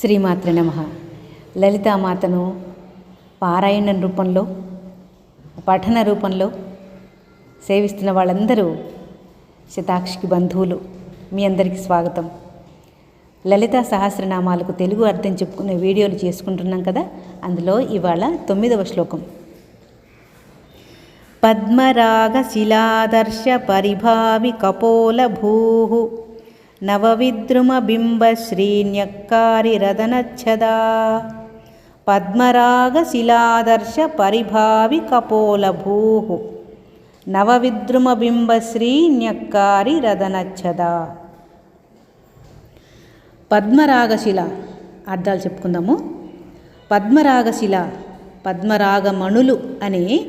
శ్రీమాత్ర నమ. లలితామాతను పారాయణ రూపంలో పఠన రూపంలో సేవిస్తున్న వాళ్ళందరూ శతాక్షికి బంధువులు. మీ అందరికీ స్వాగతం. లలితా సహస్రనామాలకు తెలుగు అర్థం చెప్పుకునే వీడియోలు చేసుకుంటున్నాం కదా అందులో ఇవాళ తొమ్మిదవ శ్లోకం. పద్మరాగ శిలాదర్శ పరిభావి కపోల భూ నవవిద్రుమ బింబ శ్రీన్యక్కారి రదనచ్చదా పద్మరాగశిలాదర్శ పరిభావి కపోల భూ రదనచ్చదా పద్మరాగశిల అర్థాలు చెప్పుకుందాము. పద్మరాగశిల పద్మరాగమణులు అనే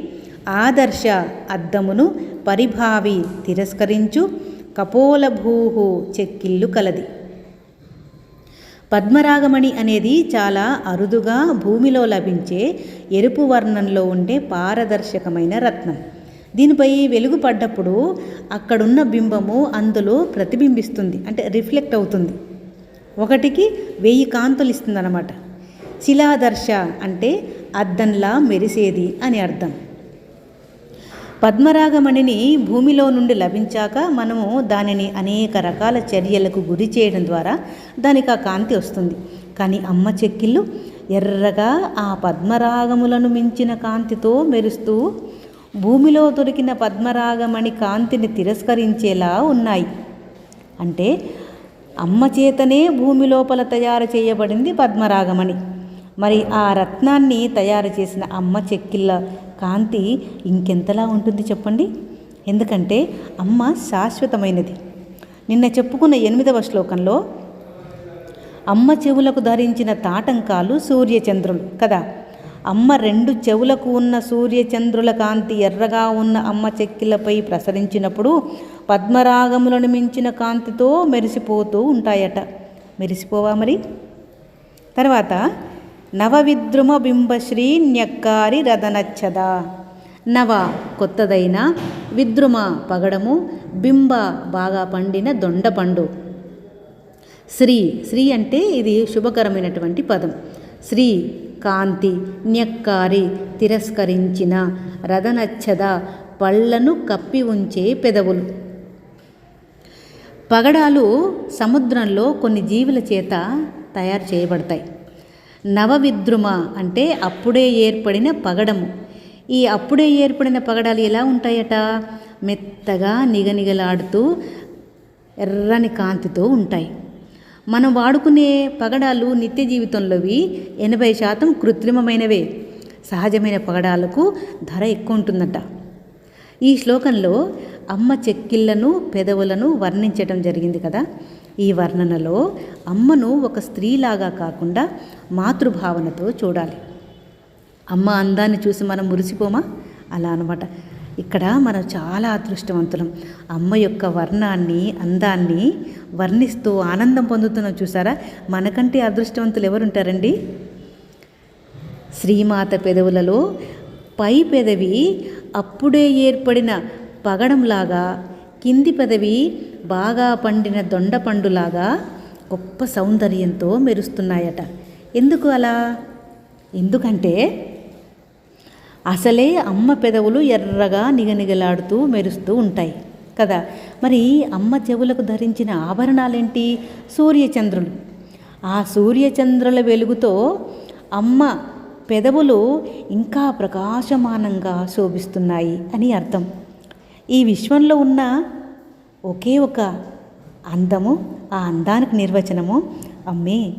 ఆదర్శ అద్దమును పరిభావి తిరస్కరించు కపోలభూహు చెక్కిల్లు కలది. పద్మరాగమణి అనేది చాలా అరుదుగా భూమిలో లభించే ఎరుపు వర్ణంలో ఉండే పారదర్శకమైన రత్నం. దీనిపై వెలుగు పడ్డప్పుడు అక్కడున్న బింబము అందులో ప్రతిబింబిస్తుంది అంటే రిఫ్లెక్ట్ అవుతుంది. ఒకటికి వెయ్యి కాంతులు ఇస్తుందన్నమాట. శిలాదర్శ అంటే అద్దంలా మెరిసేది అని అర్థం. పద్మరాగమణిని భూమిలో నుండి లభించాక మనము దానిని అనేక రకాల చర్యలకు గురి చేయడం ద్వారా దానికి ఆ కాంతి వస్తుంది. కానీ అమ్మ చెక్కిళ్ళు ఎర్రగా ఆ పద్మరాగములను మించిన కాంతితో మెరుస్తూ భూమిలో దొరికిన పద్మరాగమణి కాంతిని తిరస్కరించేలా ఉన్నాయి. అంటే అమ్మ చేతనే భూమి లోపల తయారు చేయబడింది పద్మరాగమణి. మరి ఆ రత్నాన్ని తయారు చేసిన అమ్మ చెక్కిళ్ళ కాంతి ఇంకెంతలా ఉంటుంది చెప్పండి? ఎందుకంటే అమ్మ శాశ్వతమైనది. నిన్న చెప్పుకున్న ఎనిమిదవ శ్లోకంలో అమ్మ చెవులకు ధరించిన తాటంకాలు సూర్యచంద్రులు కదా? అమ్మ రెండు చెవులకు ఉన్న సూర్యచంద్రుల కాంతి ఎర్రగా ఉన్న అమ్మ చెక్కిలపై ప్రసరించినప్పుడు పద్మరాగములను మించిన కాంతితో మెరిసిపోతూ ఉంటాయట. మెరిసిపోవా మరి? తర్వాత నవవిద్రుమ బింబశ్రీ న్యక్కారి రథనచ్చద నవ కొత్తదైన విద్రుమ పగడము బింబ బాగా పండిన దొండపండు. శ్రీ శ్రీ అంటే ఇది శుభకరమైనటువంటి పదం. శ్రీ కాంతి న్యక్కారి తిరస్కరించిన రథనచ్చద పళ్ళను కప్పి ఉంచే పెదవులు. పగడాలు సముద్రంలో కొన్ని జీవుల చేత తయారు చేయబడతాయి. నవవిద్రుమ అంటే అప్పుడే ఏర్పడిన పగడము. ఈ అప్పుడే ఏర్పడిన పగడాలు ఎలా ఉంటాయట? మెత్తగా నిగనిగలాడుతూ ఎర్రని కాంతితో ఉంటాయి. మనం వాడుకునే పగడాలు నిత్య జీవితంలోవి ఎనభై శాతం కృత్రిమమైనవే. సహజమైన పగడాలకు ధర ఎక్కువ ఉంటుందట. ఈ శ్లోకంలో అమ్మ చెక్కిళ్ళను పెదవులను వర్ణించటం జరిగింది కదా. ఈ వర్ణనలో అమ్మను ఒక స్త్రీలాగా కాకుండా మాతృభావనతో చూడాలి. అమ్మ అందాన్ని చూసి మనం మురిసిపోమా? అలా అనమాట ఇక్కడ మనం చాలా అదృష్టవంతులం. అమ్మ యొక్క వర్ణాన్ని అందాన్ని వర్ణిస్తూ ఆనందం పొందుతున్నాం చూసారా? మనకంటే అదృష్టవంతులు ఎవరుంటారండి? శ్రీమాత పెదవులలో పై పెదవి అప్పుడే ఏర్పడిన పగడంలాగా కింది పెదవి బాగా పండిన దొండపండులాగా గొప్ప సౌందర్యంతో మెరుస్తున్నాయట. ఎందుకు అలా? ఎందుకంటే అసలే అమ్మ పెదవులు ఎర్రగా నిగనిగలాడుతూ మెరుస్తూ ఉంటాయి కదా. మరి అమ్మ చెవులకు ధరించిన ఆభరణాలేంటి? సూర్యచంద్రులు. ఆ సూర్యచంద్రుల వెలుగుతో అమ్మ పెదవులు ఇంకా ప్రకాశమానంగా శోభిస్తున్నాయి అని అర్థం. ఈ విశ్వంలో ఉన్న ఒకే ఒక అందము ఆ అందానికి నిర్వచనము అమ్మే.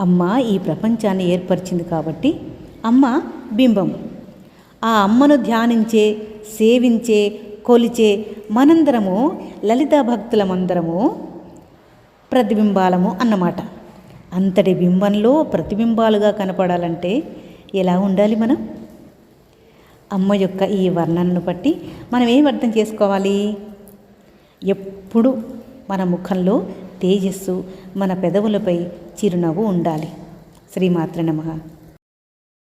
అమ్మ ఈ ప్రపంచాన్ని ఏర్పరిచింది కాబట్టి అమ్మ బింబం. ఆ అమ్మను ధ్యానించే సేవించే కొలిచే మనందరము లలిత భక్తులమందరము ప్రతిబింబాలము అన్నమాట. అంతటి బింబంలో ప్రతిబింబాలుగా కనపడాలంటే ఎలా ఉండాలి మనం? అమ్మ యొక్క ఈ వర్ణనను బట్టి మనం ఏం అర్థం చేసుకోవాలి? ఎప్పుడు మన ముఖంలో తేజస్సు మన పెదవులపై చిరునవ్వు ఉండాలి. శ్రీమాత్ర నమః.